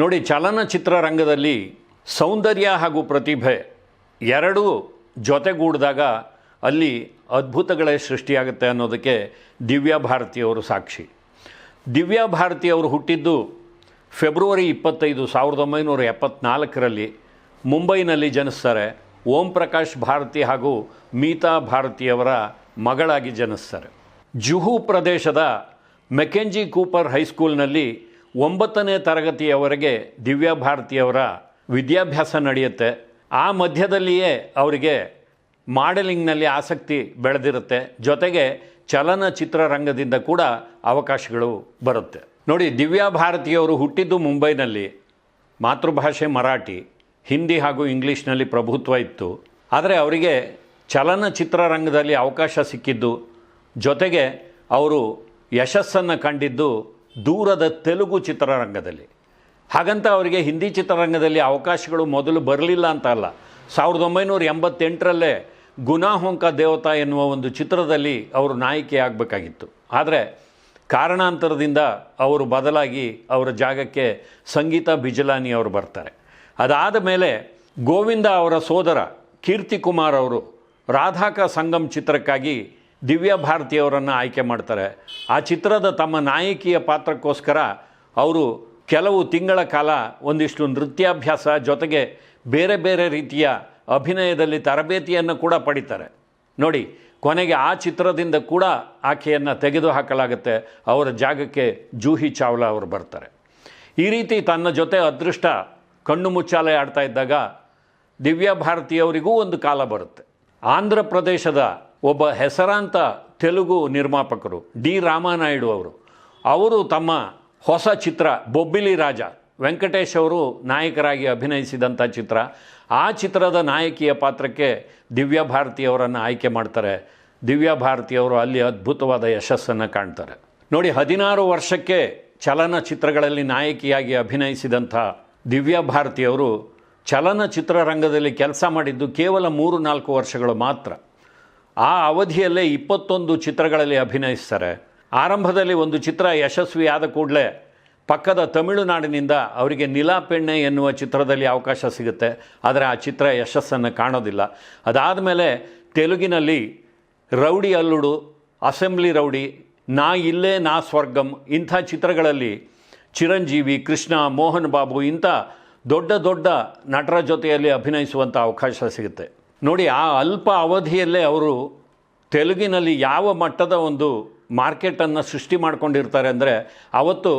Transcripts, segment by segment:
ನೋಡಿ ಚಲನಚಿತ್ರ ರಂಗದಲ್ಲಿ ಸೌಂದರ್ಯ ಹಾಗೂ ಪ್ರತಿಭೆ ಎರಡೂ ಜೊತೆಗೂಡಿದಾಗ ಅಲ್ಲಿ ಅದ್ಭುತಗಳೇ ಸೃಷ್ಟಿಯಾಗುತ್ತೆ ಅನ್ನೋದಕ್ಕೆ ದಿವ್ಯಾ ಭಾರತಿಯವರು ಸಾಕ್ಷಿ. ದಿವ್ಯಾ ಭಾರತಿಯವರು ಹುಟ್ಟಿದ್ದು ಫೆಬ್ರವರಿ ಇಪ್ಪತ್ತೈದು, ಸಾವಿರದ ಒಂಬೈನೂರ ಎಪ್ಪತ್ನಾಲ್ಕರಲ್ಲಿ ಮುಂಬೈನಲ್ಲಿ ಜನಿಸ್ತಾರೆ. ಓಂ ಪ್ರಕಾಶ್ ಭಾರತಿ ಹಾಗೂ ಮೀತಾ ಭಾರತಿಯವರ ಮಗಳಾಗಿ ಜನಿಸ್ತಾರೆ. ಜುಹು ಪ್ರದೇಶದ ಮೆಕೆಂಜಿ ಕೂಪರ್ ಹೈಸ್ಕೂಲ್ನಲ್ಲಿ ಒಂಬತ್ತನೇ ತರಗತಿಯವರೆಗೆ ದಿವ್ಯಾ ಭಾರತಿಯವರ ವಿದ್ಯಾಭ್ಯಾಸ ನಡೆಯುತ್ತೆ. ಆ ಮಧ್ಯದಲ್ಲಿಯೇ ಅವರಿಗೆ ಮಾಡೆಲಿಂಗ್ನಲ್ಲಿ ಆಸಕ್ತಿ ಬೆಳೆದಿರುತ್ತೆ. ಜೊತೆಗೆ ಚಲನಚಿತ್ರರಂಗದಿಂದ ಕೂಡ ಅವಕಾಶಗಳು ಬರುತ್ತೆ. ನೋಡಿ, ದಿವ್ಯಾ ಭಾರತಿಯವರು ಹುಟ್ಟಿದ್ದು ಮುಂಬೈನಲ್ಲಿ. ಮಾತೃಭಾಷೆ ಮರಾಠಿ. ಹಿಂದಿ ಹಾಗೂ ಇಂಗ್ಲೀಷ್ನಲ್ಲಿ ಪ್ರಭುತ್ವ ಇತ್ತು. ಆದರೆ ಅವರಿಗೆ ಚಲನಚಿತ್ರರಂಗದಲ್ಲಿ ಅವಕಾಶ ಸಿಕ್ಕಿದ್ದು. ಜೊತೆಗೆ ಅವರು ಯಶಸ್ಸನ್ನು ಕಂಡಿದ್ದು ದೂರದ ತೆಲುಗು ಚಿತ್ರರಂಗದಲ್ಲಿ. ಹಾಗಂತ ಅವರಿಗೆ ಹಿಂದಿ ಚಿತ್ರರಂಗದಲ್ಲಿ ಅವಕಾಶಗಳು ಮೊದಲು ಬರಲಿಲ್ಲ ಅಂತ ಅಲ್ಲ. ಸಾವಿರದ ಒಂಬೈನೂರ ಎಂಬತ್ತೆಂಟರಲ್ಲೇ ಗುನಾಹೊಂಕ ದೇವತಾ ಎನ್ನುವ ಒಂದು ಚಿತ್ರದಲ್ಲಿ ಅವರು ನಾಯಕಿ ಆಗಬೇಕಾಗಿತ್ತು. ಆದರೆ ಕಾರಣಾಂತರದಿಂದ ಅವರು ಬದಲಾಗಿ ಅವರ ಜಾಗಕ್ಕೆ ಸಂಗೀತ ಬಿಜಲಾನಿ ಅವರು ಬರ್ತಾರೆ. ಅದಾದ ಮೇಲೆ ಗೋವಿಂದ ಅವರ ಸೋದರ ಕೀರ್ತಿ ಕುಮಾರ್ ಅವರು ರಾಧಾಕ ಸಂಗಮ್ ಚಿತ್ರಕ್ಕಾಗಿ ದಿವ್ಯಾ ಭಾರತಿಯವರನ್ನು ಆಯ್ಕೆ ಮಾಡ್ತಾರೆ. ಆ ಚಿತ್ರದ ತಮ್ಮ ನಾಯಕಿಯ ಪಾತ್ರಕ್ಕೋಸ್ಕರ ಅವರು ಕೆಲವು ತಿಂಗಳ ಕಾಲ ಒಂದಿಷ್ಟು ನೃತ್ಯಾಭ್ಯಾಸ ಜೊತೆಗೆ ಬೇರೆ ಬೇರೆ ರೀತಿಯ ಅಭಿನಯದಲ್ಲಿ ತರಬೇತಿಯನ್ನು ಕೂಡ ಪಡಿತಾರೆ. ನೋಡಿ, ಕೊನೆಗೆ ಆ ಚಿತ್ರದಿಂದ ಕೂಡ ಆಕೆಯನ್ನು ತೆಗೆದುಹಾಕಲಾಗುತ್ತೆ. ಅವರ ಜಾಗಕ್ಕೆ ಜೂಹಿ ಚಾವ್ಲಾ ಅವರು ಬರ್ತಾರೆ. ಈ ರೀತಿ ತನ್ನ ಜೊತೆ ಅದೃಷ್ಟ ಕಣ್ಣು ಮುಚ್ಚಾಲೆ ಆಡ್ತಾ ಇದ್ದಾಗ ದಿವ್ಯಾ ಭಾರತಿಯವರಿಗೂ ಒಂದು ಕಾಲ ಬರುತ್ತೆ. ಆಂಧ್ರ ಪ್ರದೇಶದ ಒಬ್ಬ ಹೆಸರಾಂತ ತೆಲುಗು ನಿರ್ಮಾಪಕರು ಡಿ ರಾಮಾನಾಯ್ಡು ಅವರು. ಅವರು ತಮ್ಮ ಹೊಸ ಚಿತ್ರ ಬೊಬ್ಬಿಲಿ ರಾಜ, ವೆಂಕಟೇಶ್ ಅವರು ನಾಯಕರಾಗಿ ಅಭಿನಯಿಸಿದಂಥ ಚಿತ್ರ. ಆ ಚಿತ್ರದ ನಾಯಕಿಯ ಪಾತ್ರಕ್ಕೆ ದಿವ್ಯಾ ಭಾರತಿಯವರನ್ನು ಆಯ್ಕೆ ಮಾಡ್ತಾರೆ. ದಿವ್ಯಾ ಭಾರತಿಯವರು ಅಲ್ಲಿ ಅದ್ಭುತವಾದ ಯಶಸ್ಸನ್ನು ಕಾಣ್ತಾರೆ. ನೋಡಿ, ಹದಿನಾರು ವರ್ಷಕ್ಕೆ ಚಲನಚಿತ್ರಗಳಲ್ಲಿ ನಾಯಕಿಯಾಗಿ ಅಭಿನಯಿಸಿದಂಥ ದಿವ್ಯಾ ಭಾರತಿಯವರು ಚಲನಚಿತ್ರರಂಗದಲ್ಲಿ ಕೆಲಸ ಮಾಡಿದ್ದು ಕೇವಲ ಮೂರು ನಾಲ್ಕು ವರ್ಷಗಳು ಮಾತ್ರ. ಆ ಅವಧಿಯಲ್ಲೇ ಇಪ್ಪತ್ತೊಂದು ಚಿತ್ರಗಳಲ್ಲಿ ಅಭಿನಯಿಸ್ತಾರೆ. ಆರಂಭದಲ್ಲಿ ಒಂದು ಚಿತ್ರ ಯಶಸ್ವಿಯಾದ ಕೂಡಲೇ ಪಕ್ಕದ ತಮಿಳುನಾಡಿನಿಂದ ಅವರಿಗೆ ನಿಲಾಪೆಣ್ಣೆ ಎನ್ನುವ ಚಿತ್ರದಲ್ಲಿ ಅವಕಾಶ ಸಿಗುತ್ತೆ. ಆದರೆ ಆ ಚಿತ್ರ ಯಶಸ್ಸನ್ನು ಕಾಣೋದಿಲ್ಲ. ಅದಾದ ಮೇಲೆ ತೆಲುಗಿನಲ್ಲಿ ರೌಡಿ ಅಲ್ಲುಡು, ಅಸೆಂಬ್ಲಿ ರೌಡಿ, ನಾ ಇಲ್ಲೇ ನಾ ಸ್ವರ್ಗಂ ಇಂಥ ಚಿತ್ರಗಳಲ್ಲಿ ಚಿರಂಜೀವಿ, ಕೃಷ್ಣ, ಮೋಹನ್ ಬಾಬು ಇಂಥ ದೊಡ್ಡ ದೊಡ್ಡ ನಟರ ಜೊತೆಯಲ್ಲಿ ಅಭಿನಯಿಸುವಂಥ ಅವಕಾಶ ಸಿಗುತ್ತೆ. ನೋಡಿ, ಆ ಅಲ್ಪ ಅವಧಿಯಲ್ಲೇ ಅವರು ತೆಲುಗಿನಲ್ಲಿ ಯಾವ ಮಟ್ಟದ ಒಂದು ಮಾರ್ಕೆಟನ್ನು ಸೃಷ್ಟಿ ಮಾಡ್ಕೊಂಡಿರ್ತಾರೆ ಅಂದರೆ, ಅವತ್ತು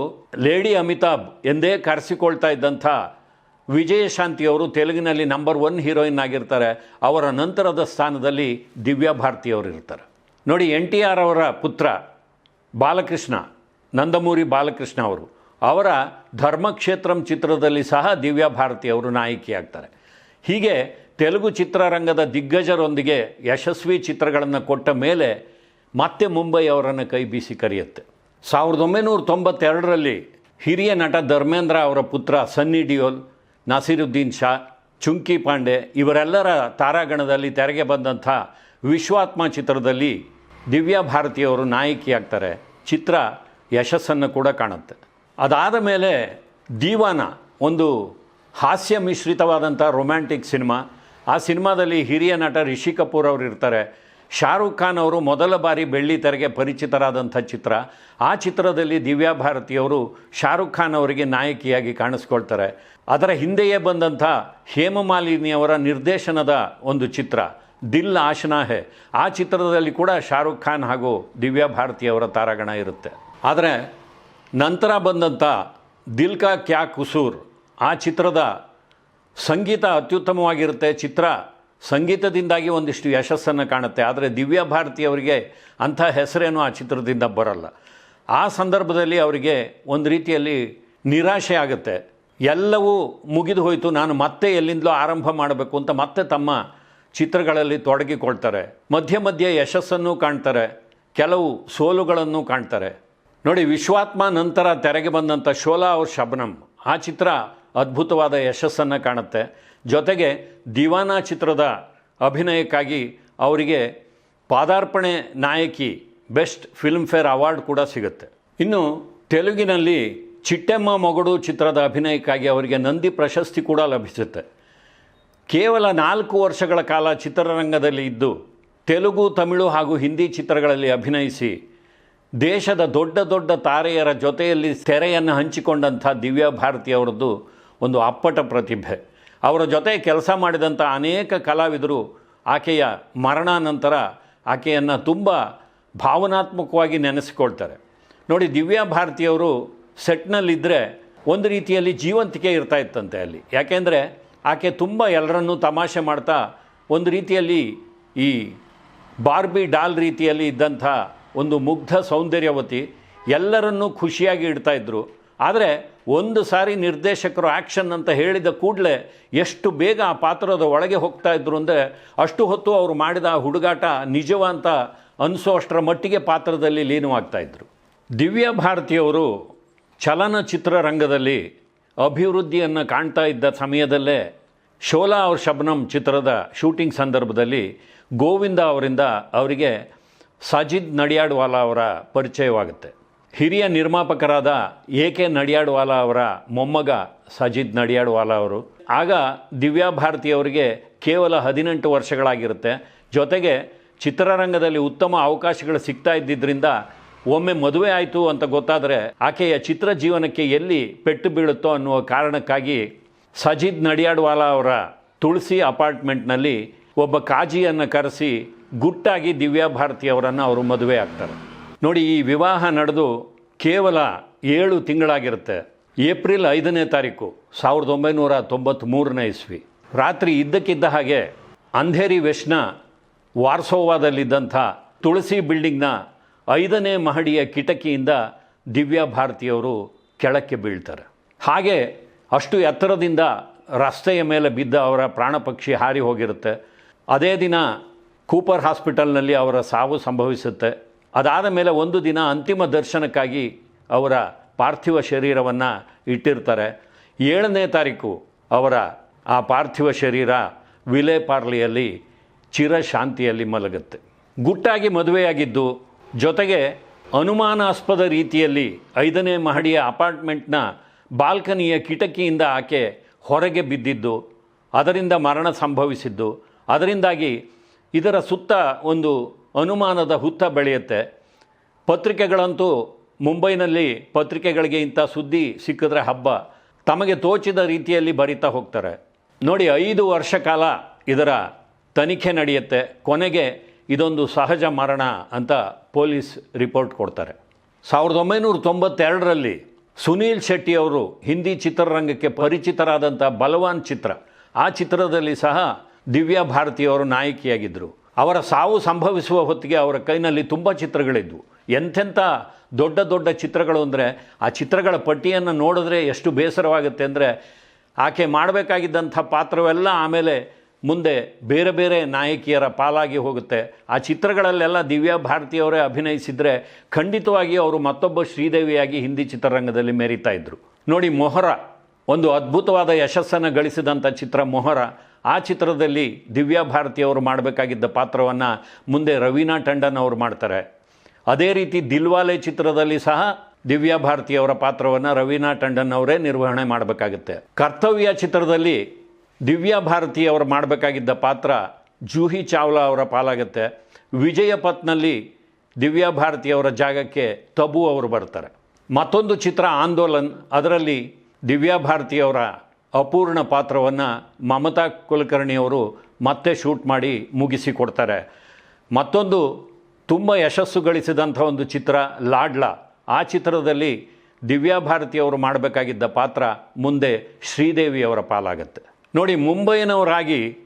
ಲೇಡಿ ಅಮಿತಾಬ್ ಎಂದೇ ಕರೆಸಿಕೊಳ್ತಾ ಇದ್ದಂಥ ವಿಜಯಶಾಂತಿಯವರು ತೆಲುಗಿನಲ್ಲಿ ನಂಬರ್ ಒನ್ ಹೀರೋಯಿನ್ ಆಗಿರ್ತಾರೆ. ಅವರ ನಂತರದ ಸ್ಥಾನದಲ್ಲಿ ದಿವ್ಯಾ ಭಾರತಿಯವರು ಇರ್ತಾರೆ. ನೋಡಿ, ಎನ್ ಟಿ ಆರ್ ಅವರ ಪುತ್ರ ಬಾಲಕೃಷ್ಣ, ನಂದಮೂರಿ ಬಾಲಕೃಷ್ಣ ಅವರು, ಅವರ ಧರ್ಮಕ್ಷೇತ್ರಂ ಚಿತ್ರದಲ್ಲಿ ಸಹ ದಿವ್ಯಾ ಭಾರತಿ ಅವರು ನಾಯಕಿಯಾಗ್ತಾರೆ. ಹೀಗೆ ತೆಲುಗು ಚಿತ್ರರಂಗದ ದಿಗ್ಗಜರೊಂದಿಗೆ ಯಶಸ್ವಿ ಚಿತ್ರಗಳನ್ನು ಕೊಟ್ಟ ಮೇಲೆ ಮತ್ತೆ ಮುಂಬೈ ಅವರನ್ನು ಕೈ ಬೀಸಿ ಕರೆಯುತ್ತೆ. ಸಾವಿರದ ಒಂಬೈನೂರ ತೊಂಬತ್ತೆರಡರಲ್ಲಿ ಹಿರಿಯ ನಟ ಧರ್ಮೇಂದ್ರ ಅವರ ಪುತ್ರ ಸನ್ನಿ ಡಿಯೋಲ್, ನಾಸಿರುದ್ದೀನ್ ಶಾ, ಚುಂಕಿ ಪಾಂಡೆ ಇವರೆಲ್ಲರ ತಾರಾಗಣದಲ್ಲಿ ತೆರೆಗೆ ಬಂದಂಥ ವಿಶ್ವಾತ್ಮ ಚಿತ್ರದಲ್ಲಿ ದಿವ್ಯಾ ಭಾರತಿಯವರು ನಾಯಕಿಯಾಗ್ತಾರೆ. ಚಿತ್ರ ಯಶಸ್ಸನ್ನು ಕೂಡ ಕಾಣುತ್ತೆ. ಅದಾದ ಮೇಲೆ ದೀವಾನ, ಒಂದು ಹಾಸ್ಯ ಮಿಶ್ರಿತವಾದಂಥ ರೊಮ್ಯಾಂಟಿಕ್ ಸಿನಿಮಾ ಆ ಸಿನಿಮಾದಲ್ಲಿ ಹಿರಿಯ ನಟ ರಿಷಿ ಕಪೂರ್ ಅವರು ಇರ್ತಾರೆ. ಶಾರುಖ್ ಖಾನ್ ಅವರು ಮೊದಲ ಬಾರಿ ಬೆಳ್ಳಿ ತೆರೆಗೆ ಪರಿಚಿತರಾದಂಥ ಚಿತ್ರ. ಆ ಚಿತ್ರದಲ್ಲಿ ದಿವ್ಯಾ ಭಾರತಿಯವರು ಶಾರುಖ್ ಖಾನ್ ಅವರಿಗೆ ನಾಯಕಿಯಾಗಿ ಕಾಣಿಸ್ಕೊಳ್ತಾರೆ. ಅದರ ಹಿಂದೆಯೇ ಬಂದಂಥ ಹೇಮಮಾಲಿನಿಯವರ ನಿರ್ದೇಶನದ ಒಂದು ಚಿತ್ರ, ದಿಲ್ ಆಶನಾ ಹೇ. ಆ ಚಿತ್ರದಲ್ಲಿ ಕೂಡ ಶಾರುಖ್ ಖಾನ್ ಹಾಗೂ ದಿವ್ಯಾ ಭಾರತಿಯವರ ತಾರಾಗಣ ಇರುತ್ತೆ. ಆದರೆ ನಂತರ ಬಂದಂಥ ದಿಲ್ ಕಾ ಕ್ಯಾ ಕುಸೂರ್ ಆ ಚಿತ್ರದ ಸಂಗೀತ ಅತ್ಯುತ್ತಮವಾಗಿರುತ್ತೆ. ಚಿತ್ರ ಸಂಗೀತದಿಂದಾಗಿ ಒಂದಿಷ್ಟು ಯಶಸ್ಸನ್ನು ಕಾಣುತ್ತೆ. ಆದರೆ ದಿವ್ಯಾ ಭಾರತಿಯವರಿಗೆ ಅಂಥ ಹೆಸರೇನು ಆ ಚಿತ್ರದಿಂದ ಬರಲ್ಲ. ಆ ಸಂದರ್ಭದಲ್ಲಿ ಅವರಿಗೆ ಒಂದು ರೀತಿಯಲ್ಲಿ ನಿರಾಶೆ ಆಗುತ್ತೆ. ಎಲ್ಲವೂ ಮುಗಿದು ಹೋಯಿತು. ನಾನು ಮತ್ತೆ ಎಲ್ಲಿಂದಲೋ ಆರಂಭ ಮಾಡಬೇಕು ಅಂತ ಮತ್ತೆ ತಮ್ಮ ಚಿತ್ರಗಳಲ್ಲಿ ತೊಡಗಿಕೊಳ್ತಾರೆ. ಮಧ್ಯೆ ಮಧ್ಯೆ ಯಶಸ್ಸನ್ನು ಕಾಣ್ತಾರೆ. ಕೆಲವು ಸೋಲುಗಳನ್ನು ಕಾಣ್ತಾರೆ. ನೋಡಿ, ವಿಶ್ವಾತ್ಮ ನಂತರ ತೆರೆಗೆ ಬಂದಂಥ ಶೋಲಾ ಅವ್ರ ಶಬನಂ. ಆ ಚಿತ್ರ ಅದ್ಭುತವಾದ ಯಶಸ್ಸನ್ನು ಕಾಣುತ್ತೆ. ಜೊತೆಗೆ ದಿವಾನಾ ಚಿತ್ರದ ಅಭಿನಯಕ್ಕಾಗಿ ಅವರಿಗೆ ಪಾದಾರ್ಪಣೆ ನಾಯಕಿ ಬೆಸ್ಟ್ ಫಿಲ್ಮ್ಫೇರ್ ಅವಾರ್ಡ್ ಕೂಡ ಸಿಗುತ್ತೆ. ಇನ್ನು ತೆಲುಗಿನಲ್ಲಿ ಚಿಟ್ಟೆಮ್ಮ ಮಗಳು ಚಿತ್ರದ ಅಭಿನಯಕ್ಕಾಗಿ ಅವರಿಗೆ ನಂದಿ ಪ್ರಶಸ್ತಿ ಕೂಡ ಲಭಿಸುತ್ತೆ. ಕೇವಲ ನಾಲ್ಕು ವರ್ಷಗಳ ಕಾಲ ಚಿತ್ರರಂಗದಲ್ಲಿ ಇದ್ದು ತೆಲುಗು, ತಮಿಳು ಹಾಗೂ ಹಿಂದಿ ಚಿತ್ರಗಳಲ್ಲಿ ಅಭಿನಯಿಸಿ ದೇಶದ ದೊಡ್ಡ ದೊಡ್ಡ ತಾರೆಯರ ಜೊತೆಯಲ್ಲಿ ತೆರೆಯನ್ನು ಹಂಚಿಕೊಂಡಂಥ ದಿವ್ಯಾ ಭಾರತಿ ಅವರದ್ದು ಒಂದು ಅಪ್ಪಟ ಪ್ರತಿಭೆ. ಅವರ ಜೊತೆ ಕೆಲಸ ಮಾಡಿದಂಥ ಅನೇಕ ಕಲಾವಿದರು ಆಕೆಯ ಮರಣಾನಂತರ ಆಕೆಯನ್ನು ತುಂಬ ಭಾವನಾತ್ಮಕವಾಗಿ ನೆನೆಸಿಕೊಳ್ತಾರೆ. ನೋಡಿ, ದಿವ್ಯಾ ಭಾರತಿಯವರು ಸೆಟ್ನಲ್ಲಿದ್ದರೆ ಒಂದು ರೀತಿಯಲ್ಲಿ ಜೀವಂತಿಕೆ ಇರ್ತಾ ಇತ್ತಂತೆ ಅಲ್ಲಿ. ಯಾಕೆಂದರೆ ಆಕೆ ತುಂಬ ಎಲ್ಲರನ್ನೂ ತಮಾಷೆ ಮಾಡ್ತಾ ಒಂದು ರೀತಿಯಲ್ಲಿ ಈ ಬಾರ್ಬಿ ಡಾಲ್ ರೀತಿಯಲ್ಲಿ ಇದ್ದಂಥ ಒಂದು ಮುಗ್ಧ ಸೌಂದರ್ಯವತಿ ಎಲ್ಲರನ್ನೂ ಖುಷಿಯಾಗಿ ಇಡ್ತಾ ಇದ್ದರು ಆದರೆ ಒಂದು ಸಾರಿ ನಿರ್ದೇಶಕರು ಆ್ಯಕ್ಷನ್ ಅಂತ ಹೇಳಿದ ಕೂಡಲೇ ಎಷ್ಟು ಬೇಗ ಆ ಪಾತ್ರದ ಒಳಗೆ ಹೋಗ್ತಾ ಇದ್ರು ಅಂದರೆ ಅಷ್ಟು ಹೊತ್ತು ಅವರು ಮಾಡಿದ ಆ ಹುಡುಗಾಟ ನಿಜವ ಅಂತ ಅನಿಸೋ ಅಷ್ಟರ ಮಟ್ಟಿಗೆ ಪಾತ್ರದಲ್ಲಿ ಲೀನವಾಗ್ತಾ ದಿವ್ಯ ದಿವ್ಯಾ ಭಾರತಿಯವರು ಚಲನಚಿತ್ರ ರಂಗದಲ್ಲಿ ಅಭಿವೃದ್ಧಿಯನ್ನು ಕಾಣ್ತಾ ಇದ್ದ ಸಮಯದಲ್ಲೇ ಶೋಲಾ ಅವ್ರ ಶಬ್ನಮ್ ಚಿತ್ರದ ಶೂಟಿಂಗ್ ಸಂದರ್ಭದಲ್ಲಿ ಗೋವಿಂದ ಅವರಿಂದ ಅವರಿಗೆ ಸಜಿದ್ ನಡಿಯಾಡ್ವಾಲಾ ಅವರ ಪರಿಚಯವಾಗುತ್ತೆ. ಹಿರಿಯ ನಿರ್ಮಾಪಕರಾದ ಎ ಕೆ ನಡಿಯಾಡ್ವಾಲಾ ಅವರ ಮೊಮ್ಮಗ ಸಜಿದ್ ನಡಿಯಾಡ್ವಾಲಾ ಅವರು. ಆಗ ದಿವ್ಯಾ ಭಾರತಿ ಅವರಿಗೆ ಕೇವಲ ಹದಿನೆಂಟು ವರ್ಷಗಳಾಗಿರುತ್ತೆ. ಜೊತೆಗೆ ಚಿತ್ರರಂಗದಲ್ಲಿ ಉತ್ತಮ ಅವಕಾಶಗಳು ಸಿಗ್ತಾ ಇದ್ದಿದ್ದರಿಂದ ಒಮ್ಮೆ ಮದುವೆ ಆಯಿತು ಅಂತ ಗೊತ್ತಾದರೆ ಆಕೆಯ ಚಿತ್ರ ಜೀವನಕ್ಕೆ ಎಲ್ಲಿ ಪೆಟ್ಟು ಬೀಳುತ್ತೋ ಅನ್ನುವ ಕಾರಣಕ್ಕಾಗಿ ಸಜಿದ್ ನಡಿಯಾಡ್ವಾಲಾ ಅವರ ತುಳಸಿ ಅಪಾರ್ಟ್ಮೆಂಟ್ನಲ್ಲಿ ಒಬ್ಬ ಕಾಜಿಯನ್ನು ಕರೆಸಿ ಗುಟ್ಟಾಗಿ ದಿವ್ಯಾ ಭಾರತಿಯವರನ್ನು ಅವರು ಮದುವೆ ಆಗ್ತಾರೆ. ನೋಡಿ, ಈ ವಿವಾಹ ನಡೆದು ಕೇವಲ ಏಳು ತಿಂಗಳಾಗಿರುತ್ತೆ. ಏಪ್ರಿಲ್ ಐದನೇ ತಾರೀಕು, ಸಾವಿರದ ಒಂಬೈನೂರ ತೊಂಬತ್ತ್ಮೂರನೇ ಇಸ್ವಿ. ರಾತ್ರಿ ಇದ್ದಕ್ಕಿದ್ದ ಹಾಗೆ ಅಂಧೇರಿ ವೆಶ್ನ ವಾರ್ಸೋವಾದಲ್ಲಿದ್ದಂಥ ತುಳಸಿ ಬಿಲ್ಡಿಂಗ್ನ ಐದನೇ ಮಹಡಿಯ ಕಿಟಕಿಯಿಂದ ದಿವ್ಯಾ ಭಾರತಿಯವರು ಕೆಳಕ್ಕೆ ಬೀಳ್ತಾರೆ. ಹಾಗೆ ಅಷ್ಟು ಎತ್ತರದಿಂದ ರಸ್ತೆಯ ಮೇಲೆ ಬಿದ್ದ ಅವರ ಪ್ರಾಣಪಕ್ಷಿ ಹಾರಿ ಹೋಗಿರುತ್ತೆ. ಅದೇ ದಿನ ಕೂಪರ್ ಹಾಸ್ಪಿಟಲ್ನಲ್ಲಿ ಅವರ ಸಾವು ಸಂಭವಿಸುತ್ತೆ. ಅದಾದ ಮೇಲೆ ಒಂದು ದಿನ ಅಂತಿಮ ದರ್ಶನಕ್ಕಾಗಿ ಅವರ ಪಾರ್ಥಿವ ಶರೀರವನ್ನು ಇಟ್ಟಿರ್ತಾರೆ. ಏಳನೇ ತಾರೀಕು ಅವರ ಆ ಪಾರ್ಥಿವ ಶರೀರ ವಿಲೇಪಾರ್ಲಿಯಲ್ಲಿ ಚಿರಶಾಂತಿಯಲ್ಲಿ ಮಲಗುತ್ತೆ. ಗುಟ್ಟಾಗಿ ಮದುವೆಯಾಗಿದ್ದು ಜೊತೆಗೆ ಅನುಮಾನಾಸ್ಪದ ರೀತಿಯಲ್ಲಿ ಐದನೇ ಮಹಡಿಯ ಅಪಾರ್ಟ್ಮೆಂಟ್ನ ಬಾಲ್ಕನಿಯ ಕಿಟಕಿಯಿಂದ ಆಕೆ ಹೊರಗೆ ಬಿದ್ದಿದ್ದು, ಅದರಿಂದ ಮರಣ ಸಂಭವಿಸಿದ್ದು, ಅದರಿಂದಾಗಿ ಇದರ ಸುತ್ತ ಒಂದು ಅನುಮಾನದ ಹುತ್ತ ಬೆಳೆಯುತ್ತೆ. ಪತ್ರಿಕೆಗಳಂತೂ ಮುಂಬೈನಲ್ಲಿ ಪತ್ರಿಕೆಗಳಿಗೆ ಇಂಥ ಸುದ್ದಿ ಸಿಕ್ಕಿದ್ರೆ ಹಬ್ಬ. ತಮಗೆ ತೋಚಿದ ರೀತಿಯಲ್ಲಿ ಬರಿತಾ ಹೋಗ್ತಾರೆ. ನೋಡಿ, ಐದು ವರ್ಷ ಕಾಲ ಇದರ ತನಿಖೆ ನಡೆಯುತ್ತೆ. ಕೊನೆಗೆ ಇದೊಂದು ಸಹಜ ಮರಣ ಅಂತ ಪೊಲೀಸ್ ರಿಪೋರ್ಟ್ ಕೊಡ್ತಾರೆ. ಸಾವಿರದ ಒಂಬೈನೂರ ತೊಂಬತ್ತೆರಡರಲ್ಲಿ ಸುನೀಲ್ ಶೆಟ್ಟಿ ಅವರು ಹಿಂದಿ ಚಿತ್ರರಂಗಕ್ಕೆ ಪರಿಚಿತರಾದಂಥ ಬಲವಾನ್ ಚಿತ್ರ. ಆ ಚಿತ್ರದಲ್ಲಿ ಸಹ ದಿವ್ಯಾ ಭಾರತಿಯವರು ನಾಯಕಿಯಾಗಿದ್ದರು. ಅವರ ಸಾವು ಸಂಭವಿಸುವ ಹೊತ್ತಿಗೆ ಅವರ ಕೈನಲ್ಲಿ ತುಂಬ ಚಿತ್ರಗಳಿದ್ವು. ಎಂಥೆಂಥ ದೊಡ್ಡ ದೊಡ್ಡ ಚಿತ್ರಗಳು ಅಂದರೆ ಆ ಚಿತ್ರಗಳ ಪಟ್ಟಿಯನ್ನು ನೋಡಿದ್ರೆ ಎಷ್ಟು ಬೇಸರವಾಗುತ್ತೆ ಅಂದರೆ ಆಕೆ ಮಾಡಬೇಕಾಗಿದ್ದಂಥ ಪಾತ್ರವೆಲ್ಲ ಆಮೇಲೆ ಮುಂದೆ ಬೇರೆ ಬೇರೆ ನಾಯಕಿಯರ ಪಾಲಾಗಿ ಹೋಗುತ್ತೆ. ಆ ಚಿತ್ರಗಳಲ್ಲೆಲ್ಲ ದಿವ್ಯಾ ಭಾರತಿಯವರೇ ಅಭಿನಯಿಸಿದರೆ ಖಂಡಿತವಾಗಿ ಅವರು ಮತ್ತೊಬ್ಬ ಶ್ರೀದೇವಿಯಾಗಿ ಹಿಂದಿ ಚಿತ್ರರಂಗದಲ್ಲಿ ಮೆರೀತಾ ಇದ್ದರು ನೋಡಿ ಮೊಹರ, ಒಂದು ಅದ್ಭುತವಾದ ಯಶಸ್ಸನ್ನು ಗಳಿಸಿದಂಥ ಚಿತ್ರ ಮೊಹರ. ಆ ಚಿತ್ರದಲ್ಲಿ ದಿವ್ಯಾ ಭಾರತಿಯವರು ಮಾಡಬೇಕಾಗಿದ್ದ ಪಾತ್ರವನ್ನು ಮುಂದೆ ರವೀನಾ ಟಂಡನ್ ಅವರು ಮಾಡ್ತಾರೆ. ಅದೇ ರೀತಿ ದಿಲ್ವಾಲೆ ಚಿತ್ರದಲ್ಲಿ ಸಹ ದಿವ್ಯಾ ಭಾರತಿಯವರ ಪಾತ್ರವನ್ನು ರವೀನಾ ಟಂಡನ್ ಅವರೇ ನಿರ್ವಹಣೆ ಮಾಡಬೇಕಾಗುತ್ತೆ. ಕರ್ತವ್ಯ ಚಿತ್ರದಲ್ಲಿ ದಿವ್ಯಾ ಭಾರತಿ ಅವರು ಮಾಡಬೇಕಾಗಿದ್ದ ಪಾತ್ರ ಜೂಹಿ ಚಾವ್ಲಾ ಅವರ ಪಾಲಾಗುತ್ತೆ. ವಿಜಯ ಪತ್ನಲ್ಲಿ ದಿವ್ಯಾ ಭಾರತಿಯವರ ಜಾಗಕ್ಕೆ ತಬು ಅವರು ಬರ್ತಾರೆ. ಮತ್ತೊಂದು ಚಿತ್ರ ಆಂದೋಲನ್, ಅದರಲ್ಲಿ ದಿವ್ಯಾ ಭಾರತಿಯವರ ಅಪೂರ್ಣ ಪಾತ್ರವನ್ನು ಮಮತಾ ಕುಲಕರ್ಣಿಯವರು ಮತ್ತೆ ಶೂಟ್ ಮಾಡಿ ಮುಗಿಸಿ ಕೊಡ್ತಾರೆ. ಮತ್ತೊಂದು ತುಂಬ ಯಶಸ್ಸು ಗಳಿಸಿದಂಥ ಒಂದು ಚಿತ್ರ, ಲಾಡ್ಲಾ. ಆ ಚಿತ್ರದಲ್ಲಿ ದಿವ್ಯಾ ಭಾರತಿಯವರು ಮಾಡಬೇಕಾಗಿದ್ದ ಪಾತ್ರ ಮುಂದೆ ಶ್ರೀದೇವಿಯವರ ಪಾಲಾಗತ್ತೆ. ನೋಡಿ, ಮುಂಬೈನವರಾಗಿ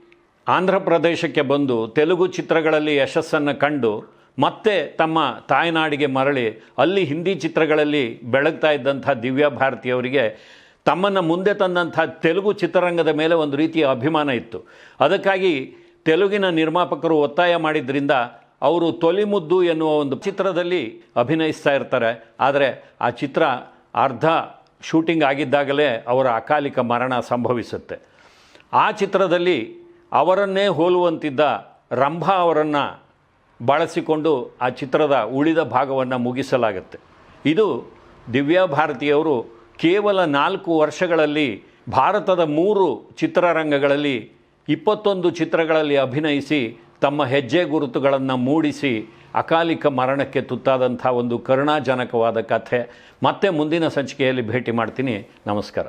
ಆಂಧ್ರ ಪ್ರದೇಶಕ್ಕೆ ಬಂದು ತೆಲುಗು ಚಿತ್ರಗಳಲ್ಲಿ ಯಶಸ್ಸನ್ನು ಕಂಡು ಮತ್ತೆ ತಮ್ಮ ತಾಯ್ನಾಡಿಗೆ ಮರಳಿ ಅಲ್ಲಿ ಹಿಂದಿ ಚಿತ್ರಗಳಲ್ಲಿ ಬೆಳಗ್ತಾ ಇದ್ದಂಥ ದಿವ್ಯಾ ಭಾರತಿಯವರಿಗೆ ತಮ್ಮನ್ನು ಮುಂದೆ ತಂದಂಥ ತೆಲುಗು ಚಿತ್ರರಂಗದ ಮೇಲೆ ಒಂದು ರೀತಿಯ ಅಭಿಮಾನ ಇತ್ತು. ಅದಕ್ಕಾಗಿ ತೆಲುಗಿನ ನಿರ್ಮಾಪಕರು ಒತ್ತಾಯ ಮಾಡಿದ್ರಿಂದ ಅವರು ತೊಲಿಮುದ್ದು ಎನ್ನುವ ಒಂದು ಚಿತ್ರದಲ್ಲಿ ಅಭಿನಯಿಸ್ತಾ ಇರ್ತಾರೆ. ಆದರೆ ಆ ಚಿತ್ರ ಅರ್ಧ ಶೂಟಿಂಗ್ ಆಗಿದ್ದಾಗಲೇ ಅವರ ಅಕಾಲಿಕ ಮರಣ ಸಂಭವಿಸುತ್ತೆ. ಆ ಚಿತ್ರದಲ್ಲಿ ಅವರನ್ನೇ ಹೋಲುವಂತಿದ್ದ ರಂಭಾ ಅವರನ್ನು ಬಳಸಿಕೊಂಡು ಆ ಚಿತ್ರದ ಉಳಿದ ಭಾಗವನ್ನು ಮುಗಿಸಲಾಗುತ್ತೆ. ಇದು ದಿವ್ಯಾ ಭಾರತಿಯವರು ಕೇವಲ ನಾಲ್ಕು ವರ್ಷಗಳಲ್ಲಿ ಭಾರತದ ಮೂರು ಚಿತ್ರರಂಗಗಳಲ್ಲಿ ಇಪ್ಪತ್ತೊಂದು ಚಿತ್ರಗಳಲ್ಲಿ ಅಭಿನಯಿಸಿ ತಮ್ಮ ಹೆಜ್ಜೆ ಗುರುತುಗಳನ್ನು ಮೂಡಿಸಿ ಅಕಾಲಿಕ ಮರಣಕ್ಕೆ ತುತ್ತಾದಂಥ ಒಂದು ಕರುಣಾಜನಕವಾದ ಕಥೆ. ಮತ್ತೆ ಮುಂದಿನ ಸಂಚಿಕೆಯಲ್ಲಿ ಭೇಟಿ ಮಾಡ್ತೀನಿ. ನಮಸ್ಕಾರ.